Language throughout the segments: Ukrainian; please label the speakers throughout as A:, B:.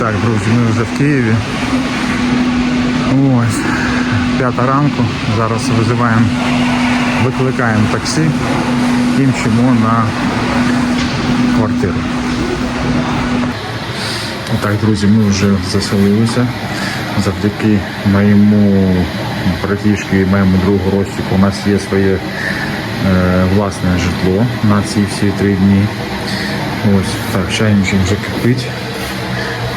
A: Так, друзі, ми вже в Києві. Ось, п'ята ранку. Зараз визиваємо, викликаємо таксі і мчимо на квартиру. Так, друзі, ми вже заселилися. Завдяки моєму братішки і моєму другу Ростіку у нас є своє е, власне житло на ці всі три дні. Ось так, чайничок вже кипить.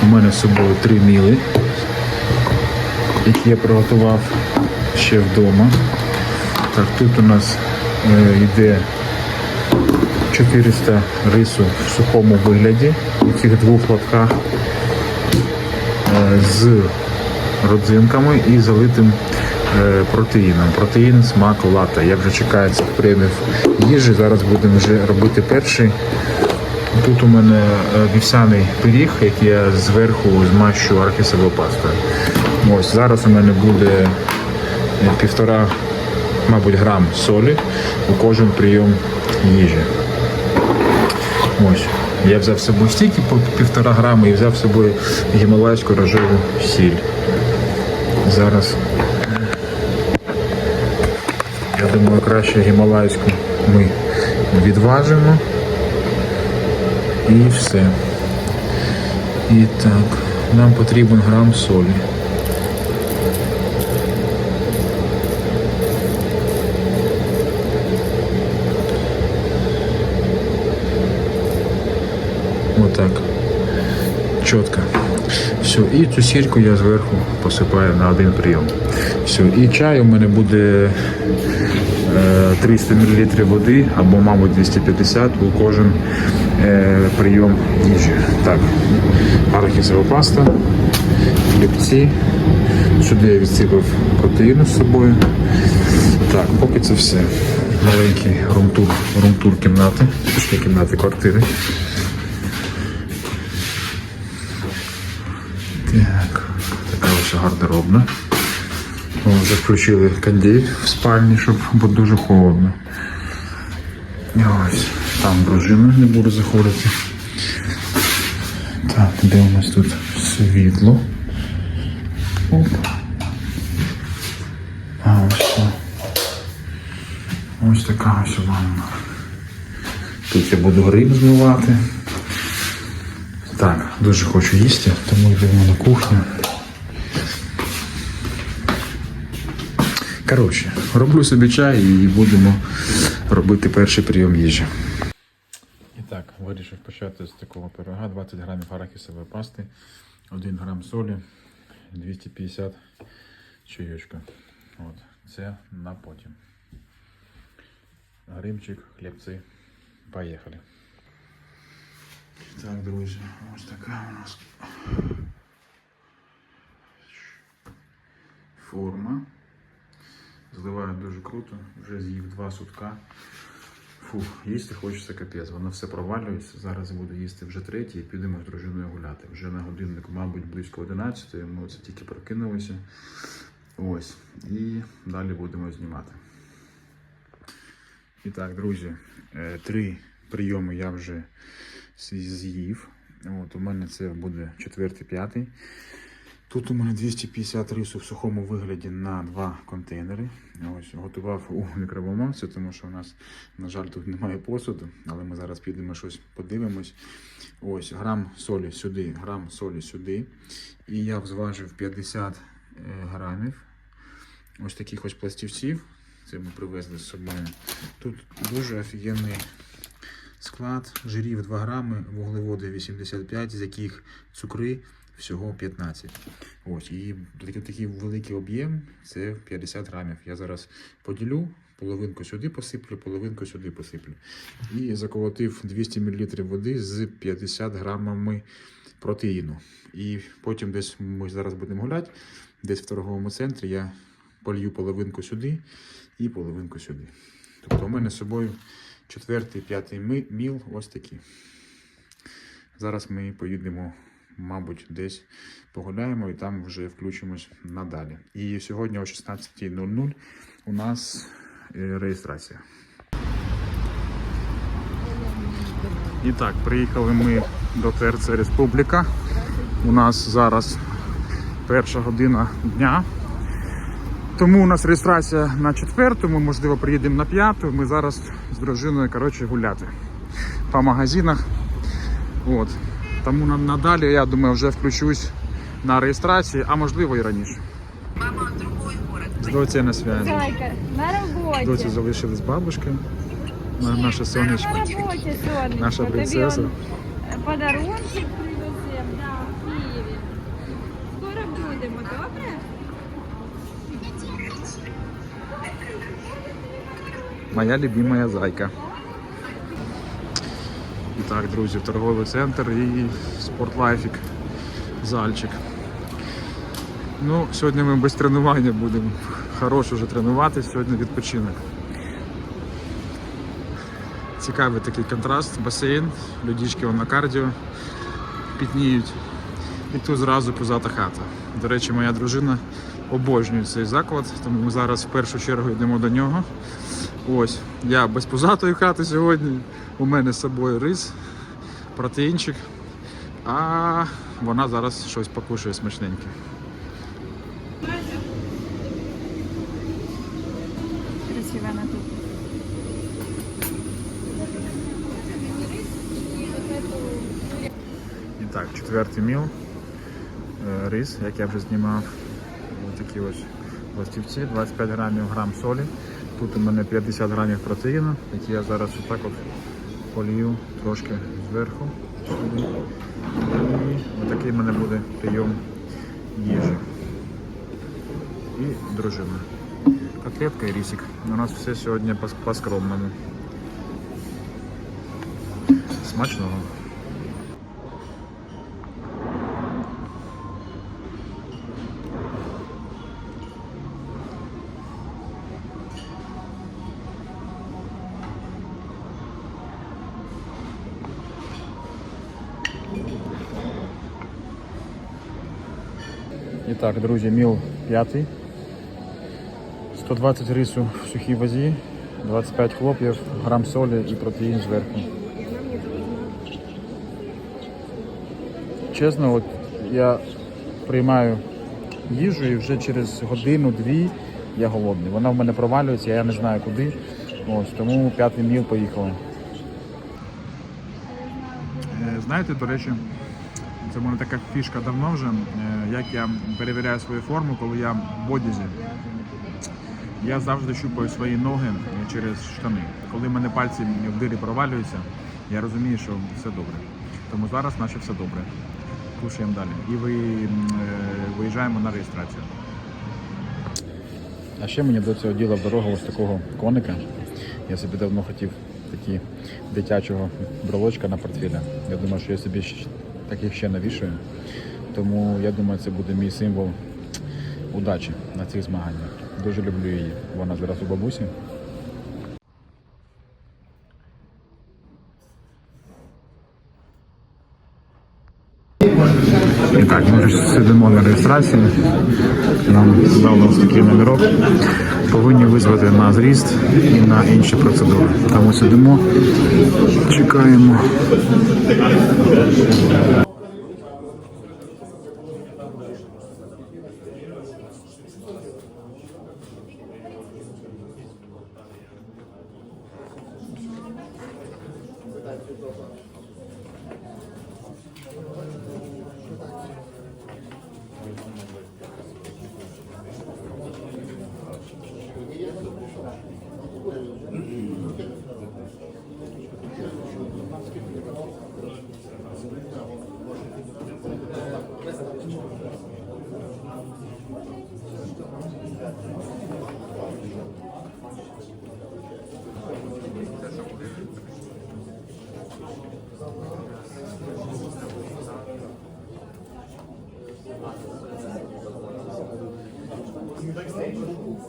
A: У мене з собою три міли, які я приготував ще вдома. Так, тут у нас е, йде 400 рису в сухому вигляді у цих двох лотках е, з родзинками і залитим е, протеїном. Протеїн, смак, лата. Я вже чекаю цих прийомів їжі. Зараз будемо вже робити перший. Тут у мене е, вівсяний пиріг, який я зверху змащу арахісовою пастою. Ось зараз у мене буде е, півтора, мабуть, грам солі у кожен прийом їжі. Ось. Я взяв з собою стільки півтора грами і взяв з собою гімалайську рожеву сіль. Зараз я думаю, краще гімалайську ми відважимо. І все. І так, нам потрібен грам солі. Отак. Чітко. Все, і цю сільку я зверху посипаю на один прийом. Все, і чай у мене буде е, 300 мл води або, мабуть, 250 у кожен е, прийом їжі. Так, арахісова паста, хлібці. Сюди я відсипав протеїну з собою. Так, поки це все. Маленький румтур, румтур кімнати, пішли кімнати квартири. Так, така ось гардеробна. О, Вже включили кондей в спальні, щоб бо дуже холодно. Ось там дружина не буду заходити. Так, де у нас тут світло? Оп. А ось. Ось така ось ванна. Тут я буду гриб змивати. Так, дуже хочу їсти, тому йдемо на кухню. Коротше, роблю собі чай і будемо робити перший прийом їжі. Вирішив почати з такого пирога. 20 грамів арахісової пасти, 1 грам солі, 250 чайочка. От, це на потім. Гримчик, хлібці. Поїхали. Так, друзі, ось така у нас форма. Зливаю дуже круто, вже з'їв два сутка. Фу, їсти хочеться капець, воно все провалюється. Зараз буду їсти вже третій і підемо з дружиною гуляти. Вже на годинник, мабуть, близько 11, ми це тільки прокинулися. Ось. І далі будемо знімати. І так, друзі, е, три прийоми я вже з'їв. От, у мене це буде четвертий, п'ятий. Тут у мене 250 рису в сухому вигляді на два контейнери. Ось готував у мікроволновці, тому що у нас, на жаль, тут немає посуду, але ми зараз підемо щось подивимось. Ось грам солі сюди, грам солі сюди. І я взважив 50 е, грамів. Ось таких ось пластівців. Це ми привезли з собою. Тут дуже офігенний склад. Жирів 2 грами, вуглеводи 85, з яких цукри всього 15. Ось, і такий, такий великий об'єм це 50 грамів. Я зараз поділю, половинку сюди посиплю, половинку сюди посиплю. І заколотив 200 мл води з 50 грамами протеїну. І потім десь ми зараз будемо гуляти, десь в торговому центрі я полью половинку сюди і половинку сюди. Тобто у мене з собою четвертий, п'ятий міл ось такі. Зараз ми поїдемо, мабуть, десь погуляємо і там вже включимось надалі. І сьогодні о 16.00 у нас е, реєстрація. І так, приїхали ми до ТРЦ Республіка. У нас зараз перша година дня. Тому у нас реєстрація на четверту, ми можливо приїдемо на п'яту. Ми зараз з дружиною коротше, гуляти по магазинах. От. Тому на- надалі, я думаю, вже включусь на реєстрації, а можливо і раніше. З доці на зв'язку.
B: Зайка, на роботі.
A: Доці залишились бабушки. На- Наше сонечко.
B: На роботі, сонечко.
A: Наша принцеса.
B: он, Подарунчик привезем, да, в Києві. Скоро будемо, добре?
A: Моя любимая зайка. Так, друзі, торговий центр і спортлайфік. Зальчик. Ну, сьогодні ми без тренування будемо. Хороше вже тренуватися, сьогодні відпочинок. Цікавий такий контраст, басейн, людішки на кардіо пітніють. І тут зразу пузата хата. До речі, моя дружина обожнює цей заклад, тому ми зараз в першу чергу йдемо до нього. Ось, я без пузатої хати сьогодні. У мене з собою рис, протеїнчик, а вона зараз щось покушає смачненьке.
B: Красиво на тут.
A: І так, четвертий міл. Е, Рис, як я вже знімав. Ось такі ось пластівці, 25 грамів грам солі. Тут у мене 50 грамів протеїну, які я зараз отак от полью трошки зверху. І отакий в мене буде прийом їжі. І дружина. Котлетка і рісик. У нас все сьогодні по- по-скромному. Смачного. І так, друзі, міл п'ятий. 120 рису в сухій вазі, 25 хлоп'ів, грам солі і протеїн зверху. Чесно, от я приймаю їжу і вже через годину-дві я голодний. Вона в мене провалюється, я не знаю куди. Ось, тому п'ятий міл поїхали. Е, Знаєте, до речі, це в мене така фішка давно вже, е, як я перевіряю свою форму, коли я в бодязі. Я завжди щупаю свої ноги через штани. Коли в мене пальці в дирі провалюються, я розумію, що все добре. Тому зараз наче все добре. Кушаємо далі. І ви, е, виїжджаємо на реєстрацію. А ще мені до цього діла в дорогу ось такого коника. Я собі давно хотів такі дитячого брелочка на портфеля. Я думаю, що я собі щ- таких ще навішую. Тому я думаю, це буде мій символ удачі на цих змаганнях. Дуже люблю її. Вона зараз у бабусі. Сидимо на реєстрації. Нам ось такий номерок. Повинні визвати на зріст і на інші процедури. Тому сидимо, чекаємо.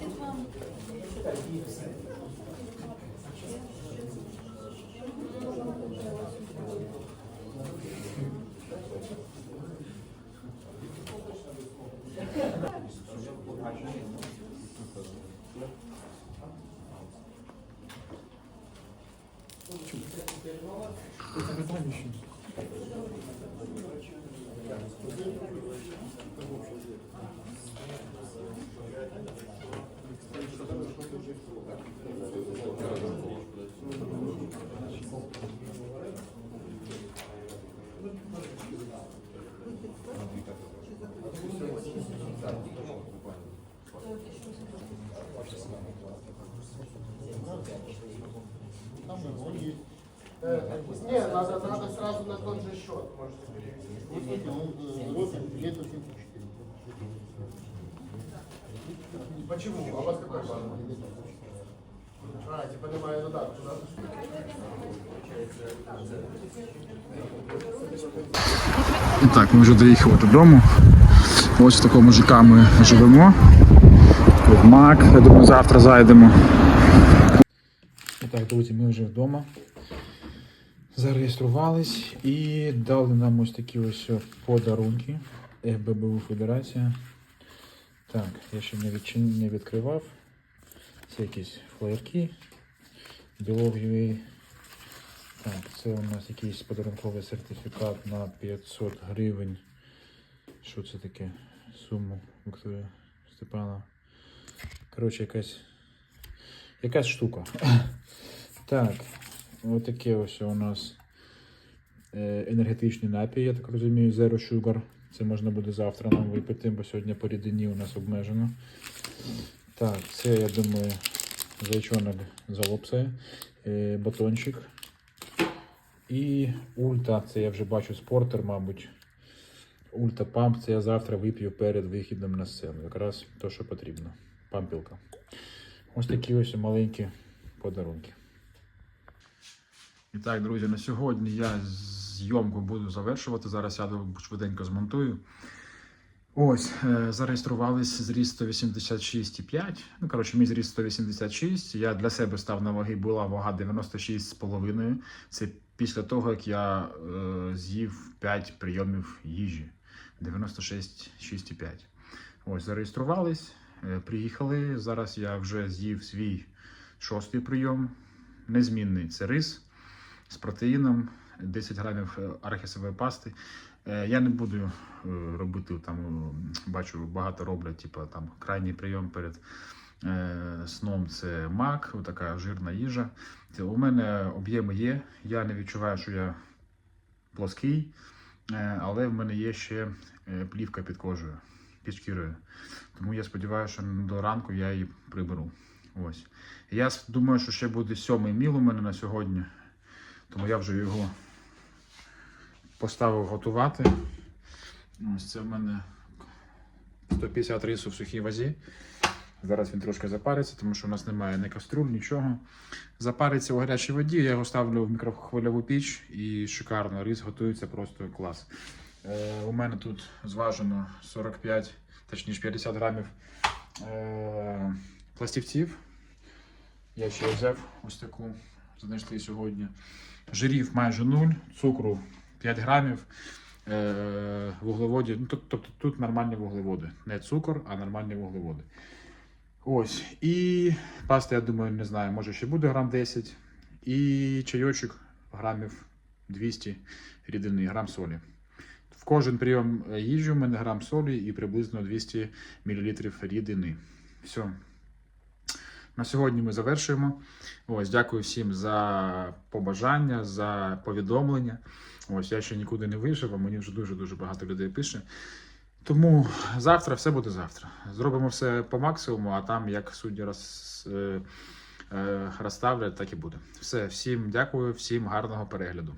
C: Thank you. Он э, 74. Почему? А у вас какой банк? А, типа немає додатку, да?
A: І так, ми вже доїхали додому. Ось в такому ЖК ми живемо. Мак, я думаю, завтра зайдемо. І так, друзі, ми вже вдома. Зареєструвались і дали нам ось такі ось подарунки. ФББУ Федерація. Так, я ще не, відчин... не відкривав. Це якісь флеєрки. Білов Так, це у нас якийсь подарунковий сертифікат на 500 гривень. Що це таке? Суму Вікторія Степана. Коротше, якась. Якась штука. Так, отаке ось у нас е, енергетичний напій, я так розумію, Zero Sugar. Це можна буде завтра нам випити, бо сьогодні по рідині у нас обмежено. Так, це, я думаю, зайчонок залопсає, е, батончик. І ульта, це я вже бачу спортер, мабуть. Ульта памп, це я завтра вип'ю перед вихідом на сцену. Якраз то, що потрібно. Пампілка. Ось такі ось маленькі подарунки. І так, друзі, на сьогодні я зйомку буду завершувати. Зараз я швиденько змонтую. Ось, е, зареєструвались зріст 186,5. Ну, коротше, мій зріст 186. Я для себе став на ваги, була вага 96,5. Це після того, як я е, з'їв 5 прийомів їжі. 96,6,5. Ось, зареєструвались, е, приїхали. Зараз я вже з'їв свій шостий прийом. Незмінний це рис з протеїном, 10 грамів е, арахісової пасти. Е, Я не буду е, робити там, бачу, багато роблять, типу там крайній прийом перед сном це мак, така жирна їжа. У мене об'єми є. Я не відчуваю, що я плоский, але в мене є ще плівка під кожею, під шкірою. Тому я сподіваюся, що до ранку я її приберу. Ось. Я думаю, що ще буде сьомий міл у мене на сьогодні. Тому я вже його поставив готувати. Ось це в мене 150 рису в сухій вазі. Зараз він трошки запариться, тому що у нас немає ні каструль, нічого. Запариться у гарячій воді, я його ставлю в мікрохвильову піч і шикарно рис готується просто клас. Е, у мене тут зважено 45, точніше 50 грамів е, пластівців. Я ще взяв ось таку, знайшли сьогодні. Жирів майже 0, цукру 5 грамів, е, вуглеводів. Ну, тут- тобто тут нормальні вуглеводи. Не цукор, а нормальні вуглеводи. Ось. І паста, я думаю, не знаю, може ще буде грам 10. І чайочок грамів 200 рідини, грам солі. В кожен прийом їжі у мене грам солі і приблизно 200 мл рідини. Все. На сьогодні ми завершуємо. Ось, дякую всім за побажання, за повідомлення. Ось я ще нікуди не вийшов, а мені вже дуже-дуже багато людей пише. Тому завтра все буде завтра. Зробимо все по максимуму, а там як судді роз, е, е, розставлять, так і буде. Все, всім дякую, всім гарного перегляду.